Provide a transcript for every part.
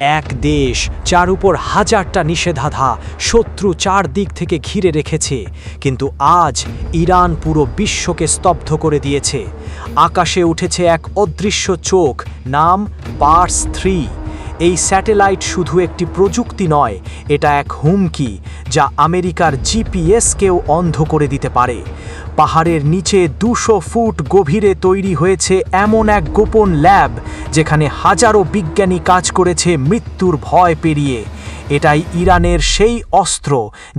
এক দেশ, যার উপর হাজারটা নিষেধাধা, শত্রু চার দিক থেকে ঘিরে রেখেছে। কিন্তু আজ ইরান পুরো বিশ্বকে স্তব্ধ করে দিয়েছে। আকাশে উঠেছে এক অদৃশ্য চোখ, নাম পার্স থ্রি। এই স্যাটেলাইট শুধু একটি প্রযুক্তি নয়, এটা এক হুমকি, যা আমেরিকার জিপিএসকেও অন্ধ করে দিতে পারে। পাহাড়ের নিচে দুশো ফুট গভীরে তৈরি হয়েছে এমন এক গোপন ল্যাব, যেখানে হাজারো বিজ্ঞানী কাজ করেছে মৃত্যুর ভয় পেরিয়ে। এটাই ইরানের সেই অস্ত্র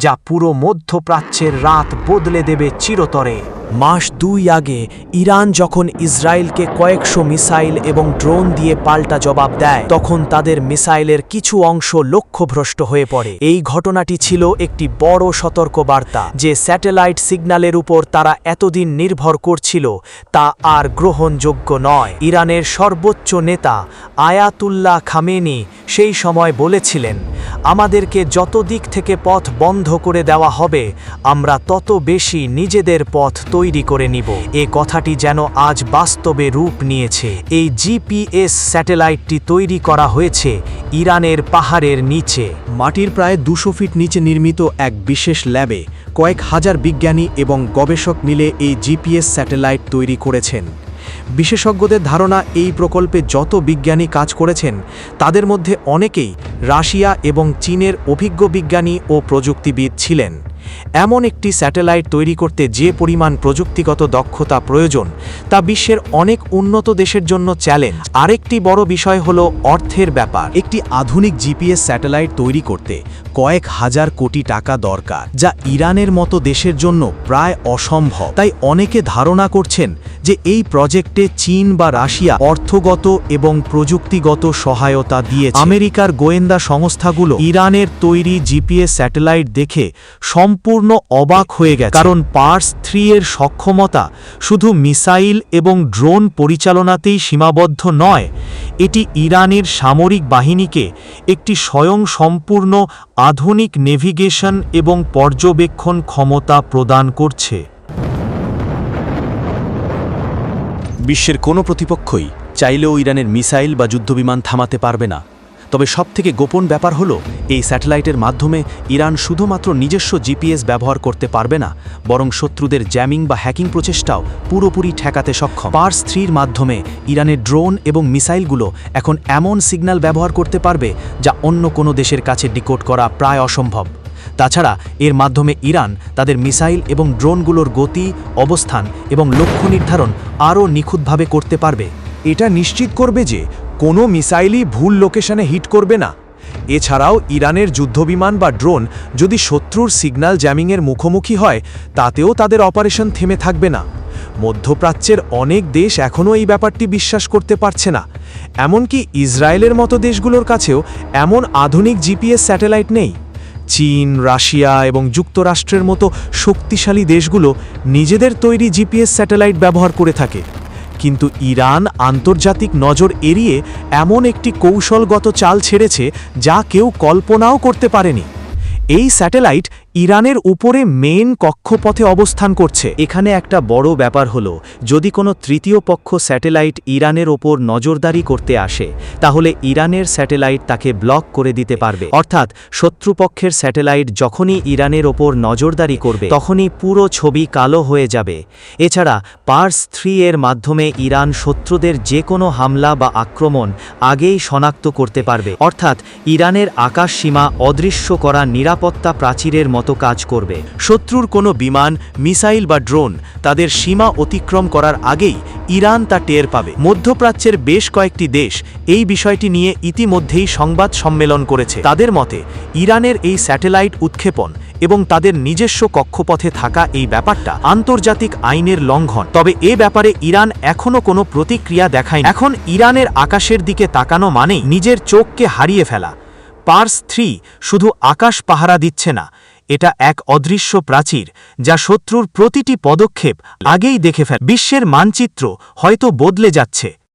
যা পুরো মধ্যপ্রাচ্যের রাত বদলে দেবে চিরতরে। মাস দুই আগে ইরান যখন ইসরায়েলকে কয়েকশো মিসাইল এবং ড্রোন দিয়ে পাল্টা জবাব দেয়, তখন তাদের মিসাইলের কিছু অংশ লক্ষ্যভ্রষ্ট হয়ে পড়ে। এই ঘটনাটি ছিল একটি বড় সতর্কবার্তা, যে স্যাটেলাইট সিগন্যালের উপর তারা এতদিন নির্ভর করছিল তা আর গ্রহণযোগ্য নয়। ইরানের সর্বোচ্চ নেতা আয়াতুল্লাহ খামেনি সেই সময় বলেছিলেন আমাদেরকে যত দিক থেকে পথ বন্ধ করে দেওয়া হবে, আমরা তত বেশি নিজেদের পথ তৈরি করে নিব। এ কথাটি যেন আজ বাস্তবে রূপ নিয়েছে। এই জিপিএস স্যাটেলাইটটি তৈরি করা হয়েছে ইরানের পাহাড়ের নিচে। মাটির প্রায় দুশো ফিট নিচে নির্মিত এক বিশেষ ল্যাবে কয়েক হাজার বিজ্ঞানী এবং গবেষক মিলে এই জিপিএস স্যাটেলাইট তৈরি করেছেন। বিশেষজ্ঞদের ধারণা, এই প্রকল্পে যত বিজ্ঞানী কাজ করেছেন, তাদের মধ্যে অনেকেই রাশিয়া এবং চীনের অভিজ্ঞ বিজ্ঞানী ও প্রযুক্তিবিদ ছিলেন। এমন একটি স্যাটেলাইট তৈরি করতে যে পরিমাণ প্রযুক্তিগত দক্ষতা প্রয়োজন, তা বিশ্বের অনেক উন্নত দেশের জন্য চ্যালেঞ্জ। আরেকটি বড় বিষয় হল অর্থের ব্যাপার। একটি আধুনিক জিপিএস স্যাটেলাইট তৈরি করতে কয়েক হাজার কোটি টাকা দরকার, যা ইরানের মতো দেশের জন্য প্রায় অসম্ভব। তাই অনেকে ধারণা করছেন যে এই প্রজেক্টে চীন বা রাশিয়া অর্থগত এবং প্রযুক্তিগত সহায়তা দিয়েছে। আমেরিকার গোয়েন্দা সংস্থাগুলো ইরানের তৈরি জিপিএস স্যাটেলাইট দেখে সম্পূর্ণ অবাক হয়ে গেছে। কারণ পার্স থ্রি এর সক্ষমতা শুধু মিসাইল এবং ড্রোন পরিচালনাতেই সীমাবদ্ধ নয়, এটি ইরানের সামরিক বাহিনীকে একটি স্বয়ং সম্পূর্ণ আধুনিক নেভিগেশন এবং পর্যবেক্ষণ ক্ষমতা প্রদান করছে। বিশ্বের কোনো প্রতিপক্ষই চাইলেও ইরানের মিসাইল বা যুদ্ধবিমান থামাতে পারবে না। তবে সবথেকে গোপন ব্যাপার হলো, এই স্যাটেলাইটের মাধ্যমে ইরান শুধুমাত্র নিজস্ব জিপিএস ব্যবহার করতে পারবে না, বরং শত্রুদের জ্যামিং বা হ্যাকিং প্রচেষ্টাও পুরোপুরি ঠেকাতে সক্ষম। পার্স থ্রির মাধ্যমে ইরানের ড্রোন এবং মিসাইলগুলো এখন এমন সিগন্যাল ব্যবহার করতে পারবে যা অন্য কোনো দেশের কাছে ডিকোড করা প্রায় অসম্ভব। তাছাড়া, এর মাধ্যমে ইরান তাদের মিসাইল এবং ড্রোনগুলোর গতি, অবস্থান এবং লক্ষ্য নির্ধারণ আরও নিখুঁতভাবে করতে পারবে। এটা নিশ্চিত করবে যে কোনো মিসাইলই ভুল লোকেশনে হিট করবে না। এছাড়াও ইরানের যুদ্ধবিমান বা ড্রোন যদি শত্রুর সিগন্যাল জ্যামিংয়ের মুখোমুখি হয়, তাতেও তাদের অপারেশন থেমে থাকবে না। মধ্যপ্রাচ্যের অনেক দেশ এখনও এই ব্যাপারটি বিশ্বাস করতে পারছে না। এমনকি ইসরায়েলের মতো দেশগুলোর কাছেও এমন আধুনিক জিপিএস স্যাটেলাইট নেই। চীন, রাশিয়া এবং যুক্তরাষ্ট্রের মতো শক্তিশালী দেশগুলো নিজেদের তৈরি জিপিএস স্যাটেলাইট ব্যবহার করে থাকে। কিন্তু ইরান আন্তর্জাতিক নজর এড়িয়ে এমন একটি কৌশলগত চাল ছেড়েছে যা কেউ কল্পনাও করতে পারেনি। এই স্যাটেলাইট ইরানের উপরে মেন কক্ষপথে অবস্থান করছে। এখানে একটা বড় ব্যাপার হলো, যদি কোনো তৃতীয় পক্ষ স্যাটেলাইট ইরানের ওপর নজরদারি করতে আসে, তাহলে ইরানের স্যাটেলাইট তাকে ব্লক করে দিতে পারবে। অর্থাৎ শত্রুপক্ষের স্যাটেলাইট যখনই ইরানের ওপর নজরদারি করবে, তখনই পুরো ছবি কালো হয়ে যাবে। এছাড়া পার্স থ্রি এর মাধ্যমে ইরান শত্রুদের যে কোনো হামলা বা আক্রমণ আগেই শনাক্ত করতে পারবে। অর্থাৎ ইরানের আকাশ সীমা অদৃশ্য করা নিরাপত্তা প্রাচীরের মতো কাজ করবে। শত্রুর কোনো বিমান, মিসাইল বা ড্রোন তাদের সীমা অতিক্রম করার আগেই ইরান তা টের পাবে। মধ্যপ্রাচ্যের বেশ কয়েকটি দেশ এই বিষয়টি নিয়ে ইতিমধ্যেই সংবাদ সম্মেলন করেছে। তাদের মতে, ইরানের এই স্যাটেলাইট উৎক্ষেপণ এবং তাদের নিজস্ব কক্ষপথে থাকা এই ব্যাপারটা আন্তর্জাতিক আইনের লঙ্ঘন। তবে এ ব্যাপারে ইরান এখনও কোনো প্রতিক্রিয়া দেখায় এখন ইরানের আকাশের দিকে তাকানো মানেই নিজের চোখকে হারিয়ে ফেলা। পার্স থ্রি শুধু আকাশ পাহারা দিচ্ছে না এটা এক অদৃশ্য প্রাচীর যা শত্রুর প্রতিটি পদক্ষেপ আগেই দেখে ফেল। বিশ্বের মানচিত্র হয়তো বদলে যাচ্ছে।